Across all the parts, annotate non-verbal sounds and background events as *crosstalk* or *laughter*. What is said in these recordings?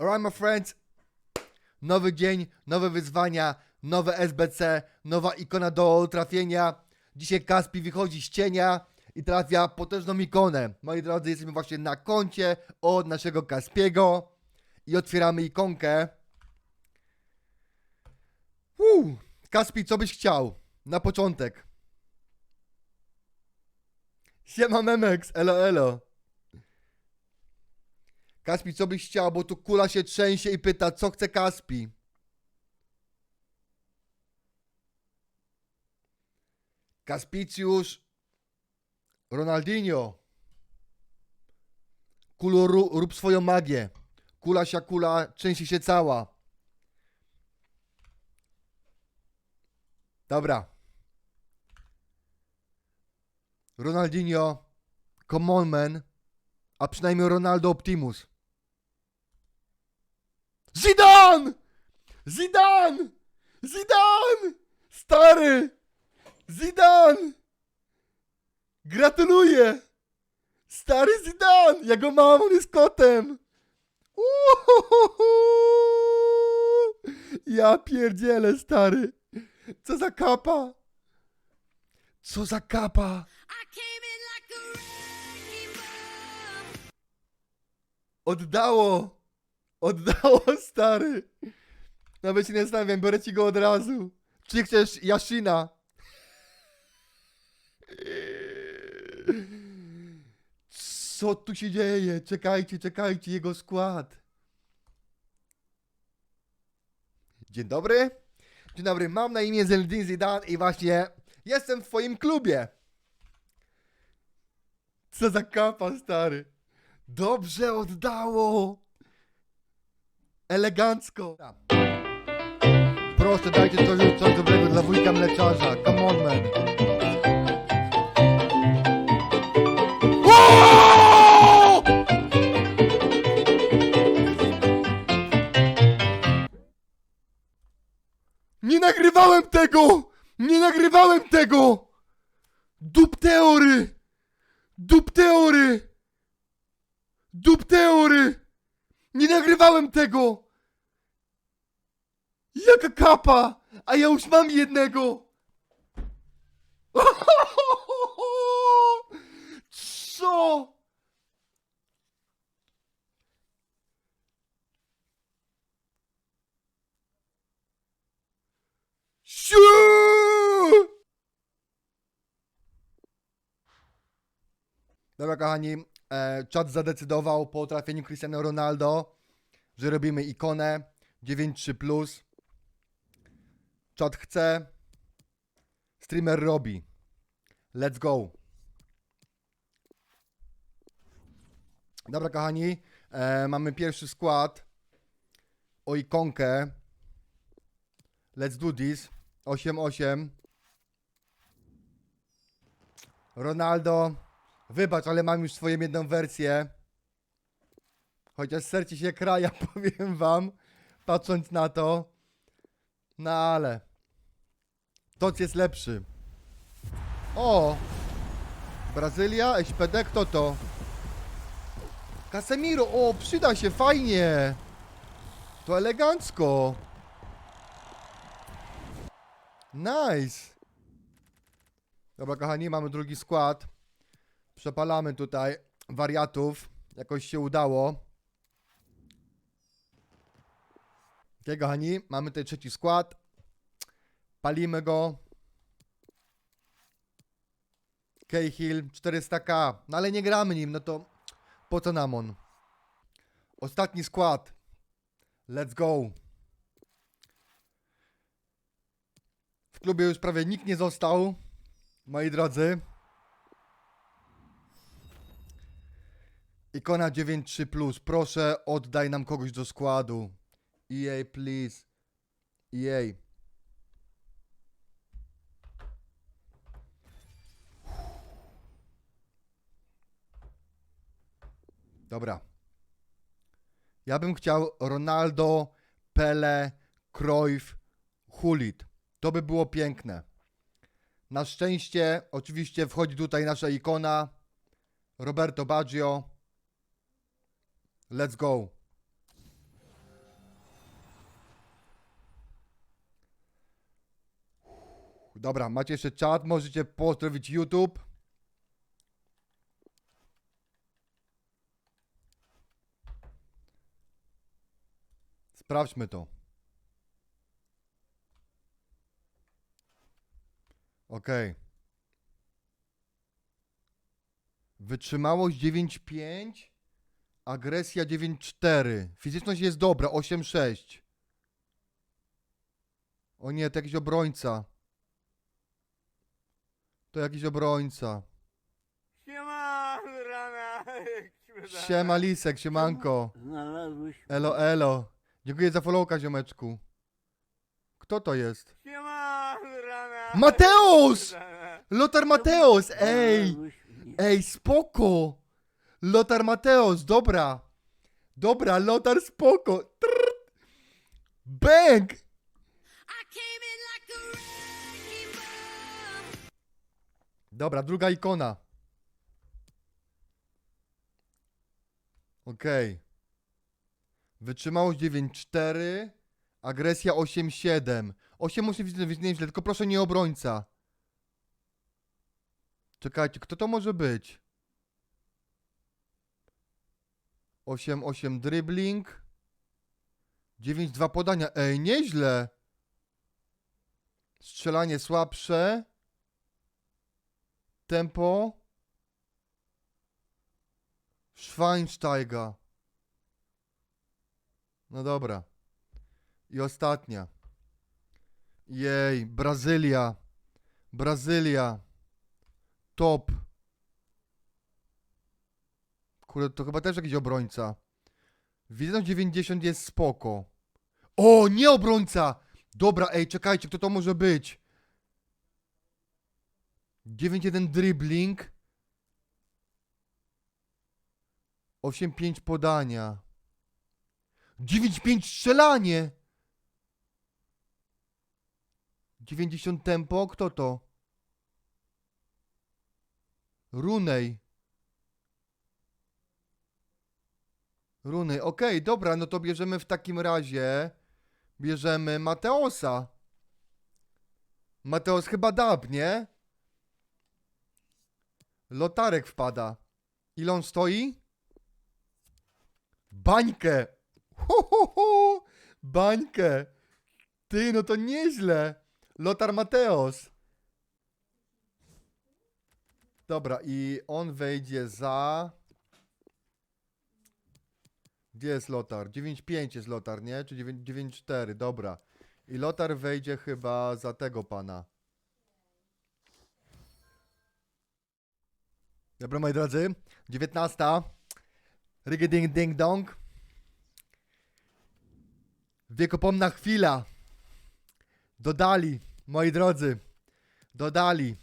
Alright, my friends. Nowy dzień, nowe wyzwania, nowe SBC, nowa ikona do trafienia. Dzisiaj Kaspi wychodzi z cienia i trafia potężną ikonę. Moi drodzy, jesteśmy właśnie na koncie od naszego Kaspiego i otwieramy ikonkę. Uuu, Kaspi, co byś chciał? Na początek. Siema Memex, elo elo. Kaspi, co byś chciał, bo tu kula się trzęsie i pyta, co chce Kaspi. Kaspicjusz, Ronaldinho. Kulu, rób, rób swoją magię. Kula się kula, trzęsie się cała. Dobra. Ronaldinho, come on man, a przynajmniej Ronaldo Optimus. Zidane! Zidane! Zidane! Stary! Zidane! Gratuluję! Stary Zidane! Ja go mam, on jest kotem! Uhuhuhu! Ja pierdzielę, stary! Co za kapa! Co za kapa! Oddało! Oddało, *laughs* stary! Nawet się nie zastanawiam, biorę ci go od razu. Czy chcesz Yashina? Co tu się dzieje? Czekajcie, czekajcie, jego skład. Dzień dobry. Dzień dobry, mam na imię Zeldin Zidane i właśnie jestem w twoim klubie. Co za kapa, stary. Dobrze oddało. Elegancko. Proszę, dajcie coś, coś dobrego dla wujka mleczarza. Come on, man. Nie nagrywałem tego! Nie nagrywałem tego! Dup teory! Dup teory! Dup teory! Nie nagrywałem tego! Jaka kapa! A ja już mam jednego! *laughs* Co? Dobra, kochani, e, czat zadecydował po trafieniu Cristiano Ronaldo, że robimy ikonę 9.3+. Czat chce, streamer robi. Let's go. Dobra, kochani, e, mamy pierwszy skład o ikonkę. Let's do this. 8-8. Ronaldo. Wybacz, ale mam już swoją jedną wersję. Chociaż serce się kraja, *laughs* powiem wam, patrząc na to. No ale. Toc jest lepszy. O! Brazylia, SPD, kto to? Casemiro, o, przyda się, fajnie. To elegancko. Nice. Dobra, kochani, mamy drugi skład. Przepalamy tutaj wariatów. Jakoś się udało. Ok, kochani, mamy tutaj trzeci skład. Palimy go. Cahill 400k. No ale nie gramy nim, no to po co nam on? Ostatni skład. Let's go. W klubie już prawie nikt nie został. Moi drodzy. Ikona 9.3 Proszę, oddaj nam kogoś do składu. EA, please. EA. Dobra. Ja bym chciał Ronaldo, Pele, Cruyff, Hulit. To by było piękne. Na szczęście, oczywiście, wchodzi tutaj nasza ikona Roberto Baggio. Let's go. Dobra, macie jeszcze czat, możecie pozdrowić YouTube. Sprawdźmy to. Ok. Wytrzymałość 9,5. Agresja 9,4. Fizyczność jest dobra, 8,6. O nie, to jakiś obrońca. To jakiś obrońca. Siema, rana. Siema Lisek, siemanko. Znalazłeś. Elo, elo. Dziękuję za followka, ziomeczku. Kto to jest? Siema, rana. Mateusz! Lotar Mateos, ej! Znalazłeś mnie. Ej, spoko! Lotar Mateos, dobra. Dobra, Lotar spoko. Trrr. Bang! Dobra, druga ikona. Okej. Wytrzymałość 9,4. Agresja 8,7. 8 musi być nieźle, tylko proszę nie obrońca. Czekajcie, kto to może być? 8, 8 dribbling. 9, 2 podania. Ej, nieźle. Strzelanie słabsze. Tempo. Schweinsteiger. No dobra. I ostatnia. Jej, Brazylia. Brazylia. Top. Kurde, to chyba też jakiś obrońca. Widzę 90 jest spoko. O, nie obrońca! Dobra, ej, czekajcie, kto to może być? 9-1 dribbling. 8-5 podania. 9-5 strzelanie! 90 tempo, kto to? Runej. Runej, okej, dobra, no to bierzemy w takim razie. Bierzemy Mateosa. Mateos chyba dab, nie? Lotarek wpada. Ile on stoi? Bańkę! Hu, hu, hu. Bańkę! Ty, no to nieźle! Lotar Mateos. Dobra, i on wejdzie za... Gdzie jest Lotar? 9.5 jest Lotar, nie? Czy 9 9.4, dobra. I Lotar wejdzie chyba za tego pana. Dobra, moi drodzy. 19. Rygy ding ding dong. Wiekopomna chwila. Dodali, moi drodzy. Dodali.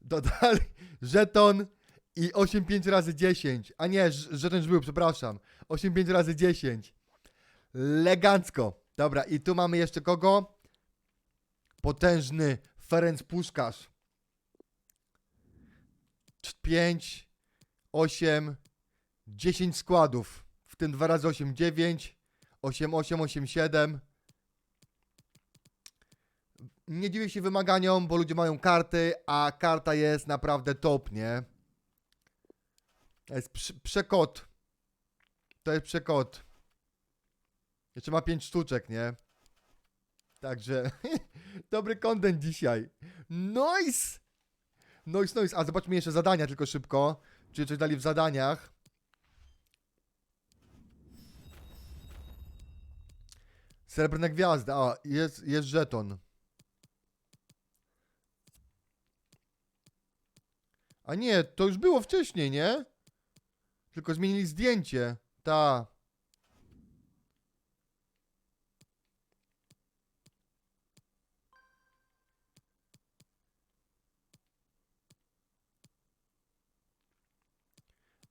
Dodali *laughs* żeton i 8-5 razy 10. A nie, ż- żeton już był, przepraszam. 8-5 razy 10. Legancko. Dobra, i tu mamy jeszcze kogo? Potężny Ferenc Puszkarz. 5, 8, 10 składów. W tym 2 razy 8, 9, 8, 8, 8, 7. Nie dziwię się wymaganiom, bo ludzie mają karty, a karta jest naprawdę top, nie? To jest prze- przekot. To jest przekot. Jeszcze ma 5 sztuczek, nie? Także *laughs* dobry content dzisiaj. Nice! Nice, nice. A zobaczmy jeszcze zadania tylko szybko. Czy coś dali w zadaniach? Srebrne gwiazdy. A, jest, jest żeton. A nie, to już było wcześniej, nie? Tylko zmienili zdjęcie. Ta.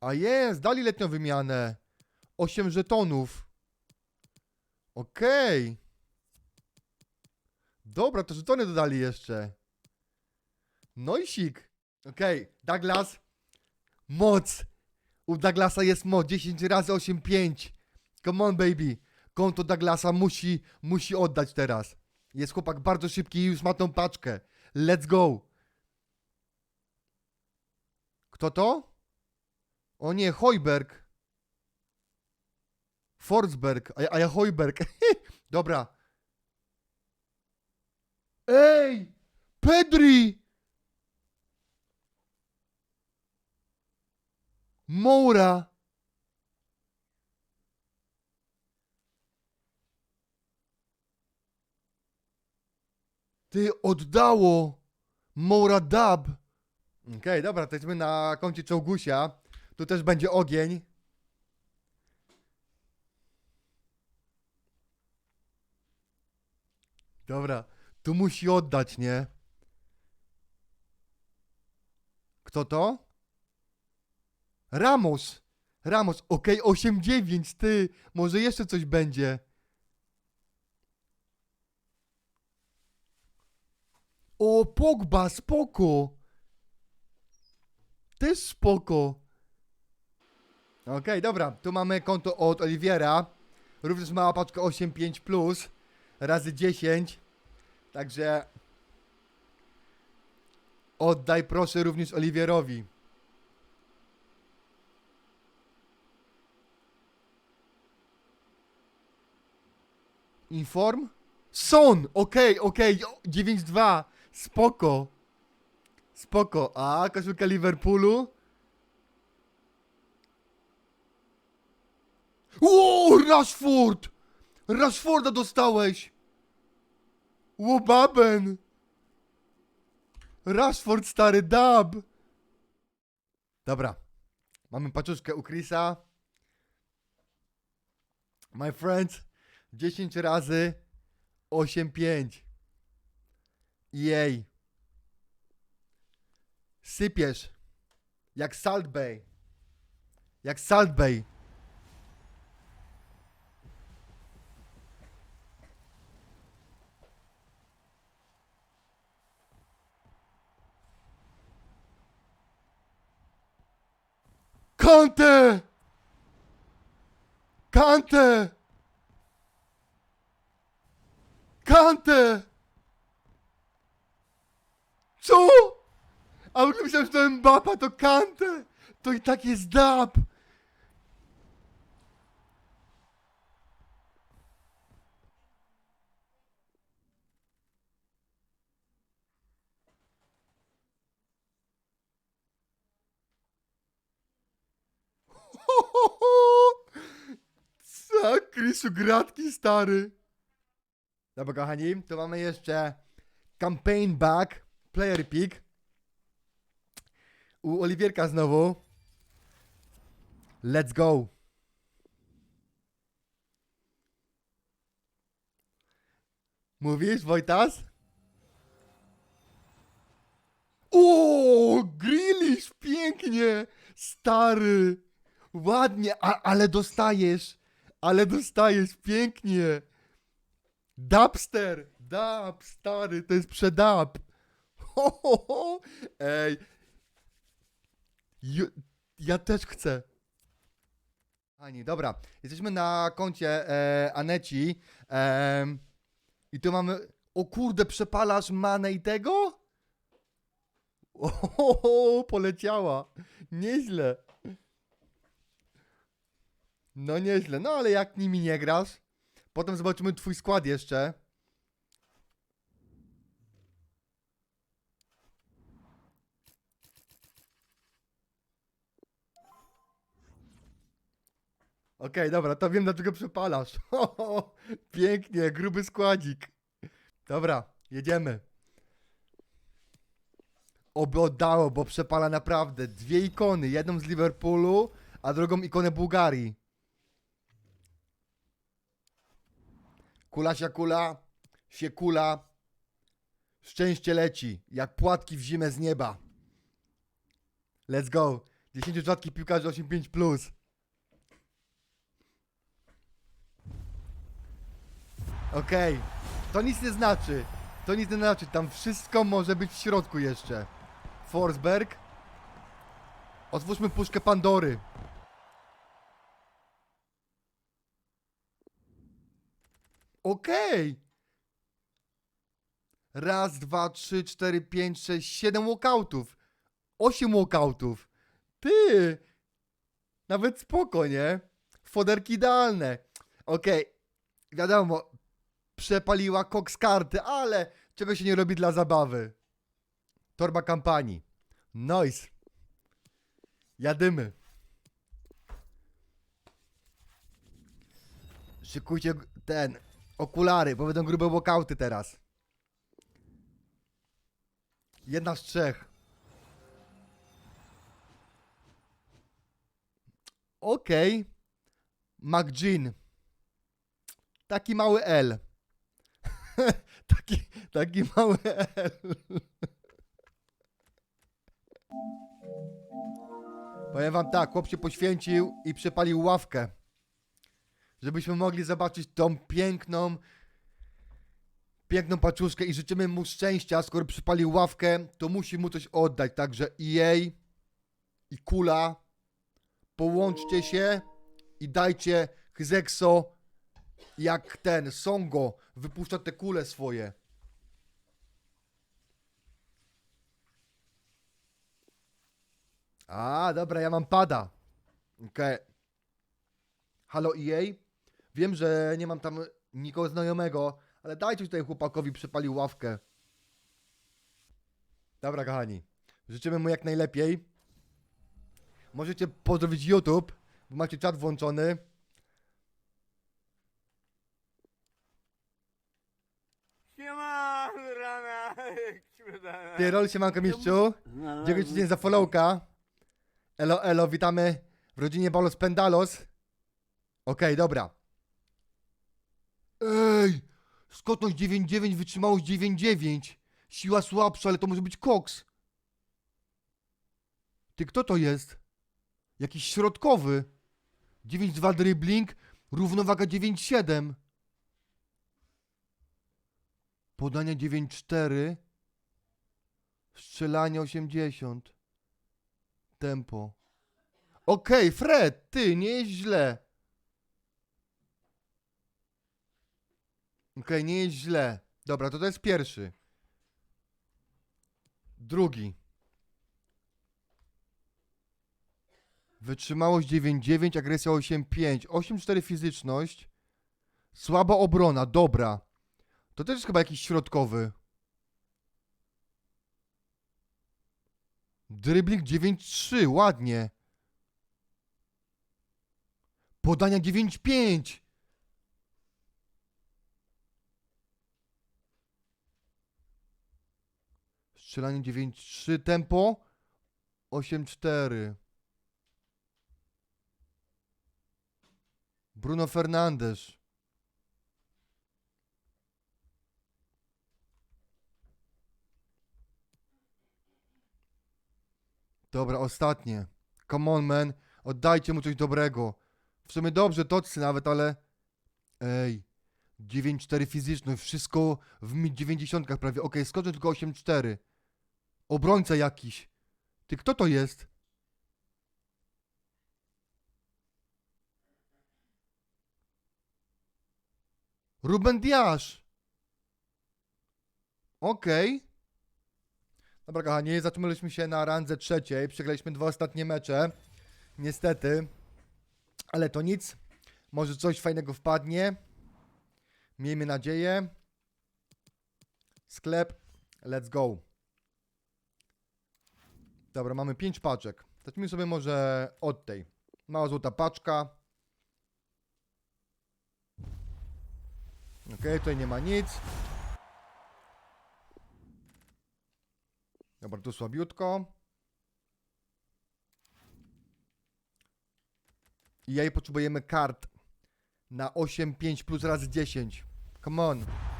A jest, dali letnią wymianę. 8 żetonów. Okej. Dobra, to żetony dodali jeszcze. No i sik. Okej, Douglas. Moc. U Douglasa jest moc. 10 razy 8, 5. Come on, baby. Konto Douglasa musi, musi oddać teraz. Jest chłopak bardzo szybki i już ma tą paczkę. Let's go. Kto to? O nie, Hojberg. Forsberg, a ja, a ja. *laughs* Dobra. Ej! Pedri! Moura! Ty oddało! Moura Dub! Okej, dobra, to jesteśmy na koncie czołgusia. Tu też będzie ogień. Dobra, tu musi oddać, nie? Kto to? Ramos! Ramos, okej, 8-9, ty! Może jeszcze coś będzie. O, Pogba, spoko! Też spoko. Okej, dobra, tu mamy konto od Oliwiera. Również mała paczka 8,5 plus razy 10. Także oddaj proszę również Oliwierowi. Inform? Son! Okej, okej, jo, 9-2. Spoko. Spoko. A, koszulka Liverpoolu? O, Rashford! Rashforda dostałeś! Łobaben! Rashford stary dub! Dobra. Mamy paczuszkę u Chrisa. My friends. 10 razy 8-5. Jej. Sypiesz. Jak Salt Bay. Jak Salt Bay. Kante! Kante! Kante! Co? A myślałem, że to Mbappa, to Kante! To i tak jest dab! *laughs* Krysiu, gratki, stary! Dobra, kochani, to mamy jeszcze campaign back, player pick. U Oliwierka znowu. Let's go. Mówisz, Wojtas? O, Grilisz, pięknie, stary, ładnie, a, ale dostajesz, ale dostajesz, pięknie. Dubster, dub, stary, to jest przedab. Ho, ho, ho. Ej, Ju, ja też chcę. Ani, dobra. Jesteśmy na koncie e, Aneci. em, I tu mamy. O kurde, przepalasz manę i tego? O, poleciała. Nieźle. No nieźle. No ale jak nimi nie grasz? Potem zobaczymy twój skład jeszcze. Okej, dobra, to wiem dlaczego przepalasz. *laughs* Pięknie, gruby składzik. Dobra, jedziemy. Oby oddało, bo przepala naprawdę. Dwie ikony, jedną z Liverpoolu, a drugą ikonę Bułgarii. Kula się kula, się kula. Szczęście leci, jak płatki w zimę z nieba. Let's go. 10 rzadkich piłkarzy 8-5+. Plus. Okej, to nic nie znaczy. To nic nie znaczy, tam wszystko może być w środku jeszcze. Forsberg. Otwórzmy puszkę Pandory. Okej. Raz, dwa, trzy, cztery, pięć, sześć, siedem walkoutów. Osiem walkoutów. Ty! Nawet spoko, nie? Foderki idealne. Okej, wiadomo, przepaliła koks karty, ale czego się nie robi dla zabawy. Torba kampanii. Nice. Jadymy. Szykujcie ten, okulary, bo będą grube walkouty teraz. Jedna z trzech. Okej. McGean. Taki mały L. *laughs* taki, taki mały L. Powiem wam tak, chłop się poświęcił i przepalił ławkę. Żebyśmy mogli zobaczyć tą piękną, piękną paczuszkę i życzymy mu szczęścia, skoro przypalił ławkę, to musi mu coś oddać. Także EA i Kula, połączcie się i dajcie Hyzexo jak ten, Songo, wypuszcza te kule swoje. A, dobra, ja mam pada. Okej. Halo EA? Wiem, że nie mam tam nikogo znajomego, ale dajcie tutaj chłopakowi przepalił ławkę. Dobra, kochani. Życzymy mu jak najlepiej. Możecie pozdrowić YouTube, bo macie czat włączony. Siema, rana. Ty, rol się manko mistrzu. Znalazłem- Dziękuję ci za followka. Elo, elo, witamy w rodzinie Balos Pendalos. Okej, dobra. Ej! Skutność 9.9, wytrzymałość 9.9. Siła słabsza, ale to może być koks. Ty, kto to jest? Jakiś środkowy. 9.2 dribbling, równowaga 9.7. Podania 9.4. Strzelanie 80. Tempo. Okej, Fred, ty, nie jest źle. Okej, nie jest źle. Dobra, to to jest pierwszy. Drugi. Wytrzymałość 9,9, agresja 8,5. 8,4 fizyczność. Słaba obrona, dobra. To też jest chyba jakiś środkowy. Dribbling 9-3, ładnie. Podania 9-5. Strzelanie 9-3, tempo 8-4. Bruno Fernandes. Dobra, ostatnie. Come on, man. Oddajcie mu coś dobrego. W sumie dobrze, tocy nawet, ale... Ej. 9-4 fizyczność, wszystko w mid 90 prawie. Okej, skoczę tylko 8-4. Obrońca jakiś. Ty, kto to jest? Ruben Diasz. Okej. Dobra, kochani, zatrzymaliśmy się na randze trzeciej. Przegraliśmy dwa ostatnie mecze. Niestety. Ale to nic. Może coś fajnego wpadnie. Miejmy nadzieję. Sklep. Let's go. Dobra, mamy pięć paczek. Zacznijmy sobie może od tej. Mała złota paczka. Okej, tutaj nie ma nic. Dobra, tu słabiutko. I jej potrzebujemy kart na 8, 5 plus razy 10. Come on.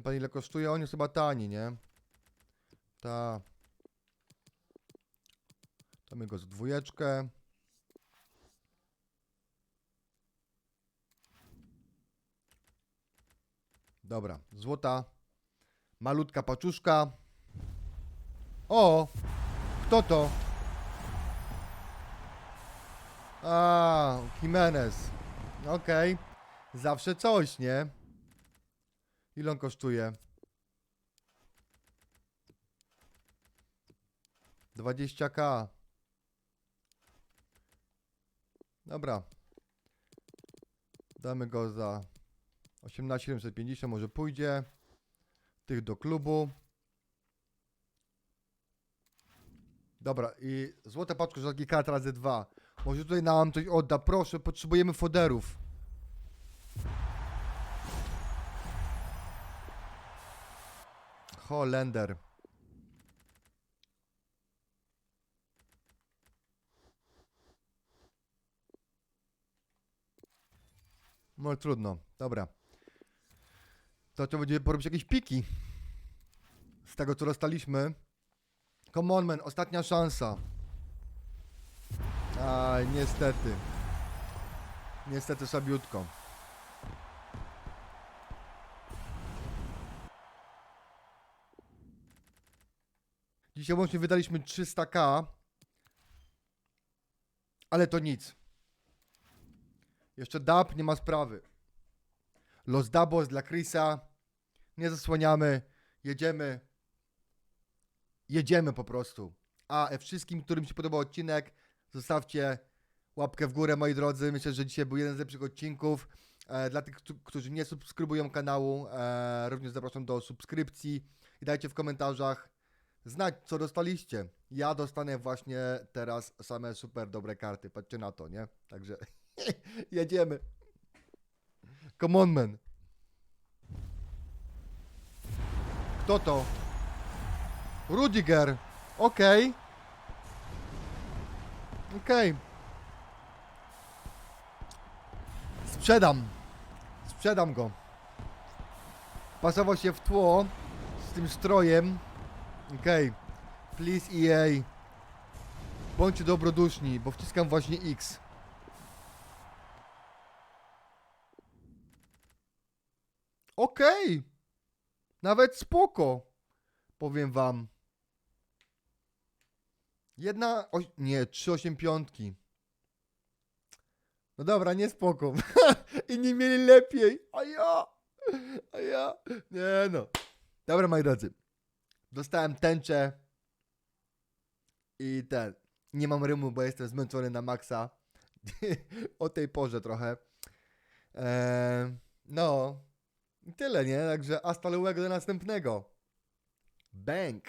Ten pan ile kosztuje? On jest chyba tani, nie? Ta. Damy go z dwójeczkę. Dobra, złota. Malutka paczuszka. O! Kto to? A, Jimenez. Okej. Zawsze coś, nie? Ile on kosztuje? 20k. Dobra. Damy go za 18750, może pójdzie. Tych do klubu. Dobra, i złote paczko rzadki kart razy dwa. Może tutaj nam coś odda, proszę, potrzebujemy foderów. Holender. No trudno, dobra. To trzeba będzie porobić jakieś piki. Z tego co dostaliśmy. Come on man, ostatnia szansa. Aj, niestety. Niestety słabiutko. Dzisiaj łącznie wydaliśmy 300k. Ale to nic. Jeszcze dab, nie ma sprawy. Los Dabos dla Chrisa. Nie zasłaniamy. Jedziemy. Jedziemy po prostu. A e, wszystkim, którym się podobał odcinek, zostawcie łapkę w górę, moi drodzy. Myślę, że dzisiaj był jeden z lepszych odcinków. E, dla tych, któ- którzy nie subskrybują kanału, e, również zapraszam do subskrypcji i dajcie w komentarzach znać, co dostaliście. Ja dostanę właśnie teraz same super dobre karty. Patrzcie na to, nie? Także *laughs* jedziemy. Come on, man. Kto to? Rudiger. Okej. Okej. Sprzedam. Sprzedam go. Pasował się w tło z tym strojem. Okej. Please EA. Bądźcie dobroduszni, bo wciskam właśnie X. Okej. Nawet spoko. Powiem wam. Jedna. Oś... Nie, trzy osiem piątki. No dobra, nie spoko. *laughs* Inni mieli lepiej. A ja. A ja. Nie no. Dobra, moi drodzy. Dostałem tęczę. I ten. Nie mam rymu, bo jestem zmęczony na maksa. *laughs* o tej porze trochę. Eee, no. Tyle, nie? Także hasta luego do następnego. Bank.